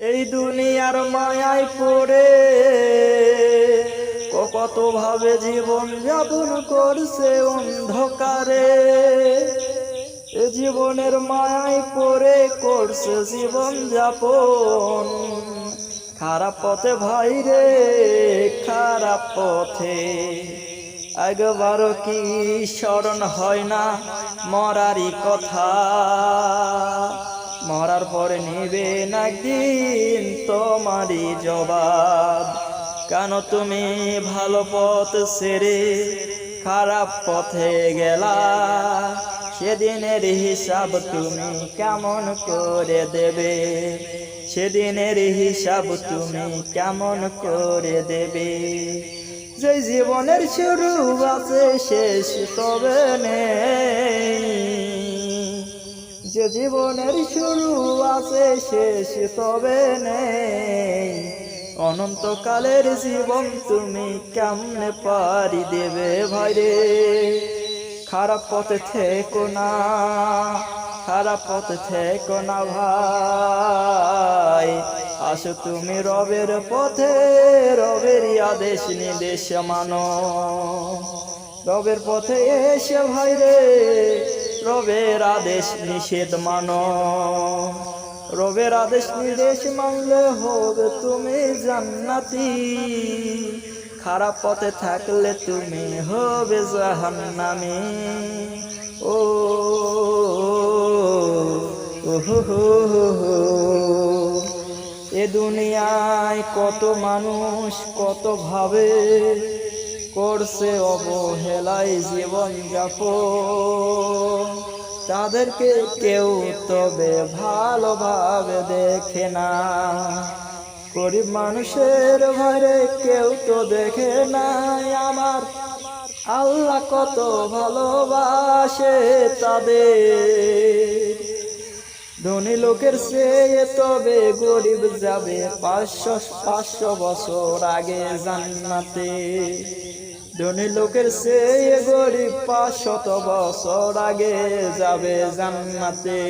এই দুনিয়ার মায়ায় পড়ে কত ভাবে জীবন যাপন করছে অন্ধকারে। জীবনের মায়ায় পড়ে করছে জীবন যাপন। খারাপ পথে ভাই রে, খারাপ পথে। একবারও কি স্মরণ হয় না মরারই কথা? মরার পরে নিবে একদিন তোমারই জবাব। কেন তুমি ভালো পথ সেরে খারাপ পথে গেলা? সেদিনের হিসাব তুমি কেমন করে দেবে? সেদিনের হিসাব তুমি কেমন করে দেবে? যে জীবনের শুরু আছে, শেষ তবে নেই। যে জীবনের শুরু আছে, শেষ তবে নেই। অনন্তকালের জীবন তুমি কেমনে পারি দেবে ভাইরে? খারাপ পথে থেকো না, খারাপ পথে থেকো না ভাই। আসো তুমি রবের পথে রবের আদেশ নির্দেশ মানো। রবের পথে এসে ভাই রে রবের আদেশ নিষেধ মানো রবের আদেশ নির্দেশ মানলে হবে তুমি জান্নাতি খারাপ পথে থাকলে তুমি হবে জাহান্নামি ও। এ দুনিয়ায় কত মানুষ কত ভাবে করছে অবহেলায় জীবন যাপন। তাদেরকে কেউ তবে ভালোভাবে দেখে না। গরিব মানুষের ঘরে কেউ তো দেখে নাই। আমার আল্লাহ কত ভালোবাসে তাদের। ধনী লোকের চেয়ে তবে গরিব যাবে। পাঁচশো পাঁচশো বছর আগে জান্নাতে। ধনী লোকের চেয়ে গরিব পাঁচশত বছর আগে যাবে জান্নাতে।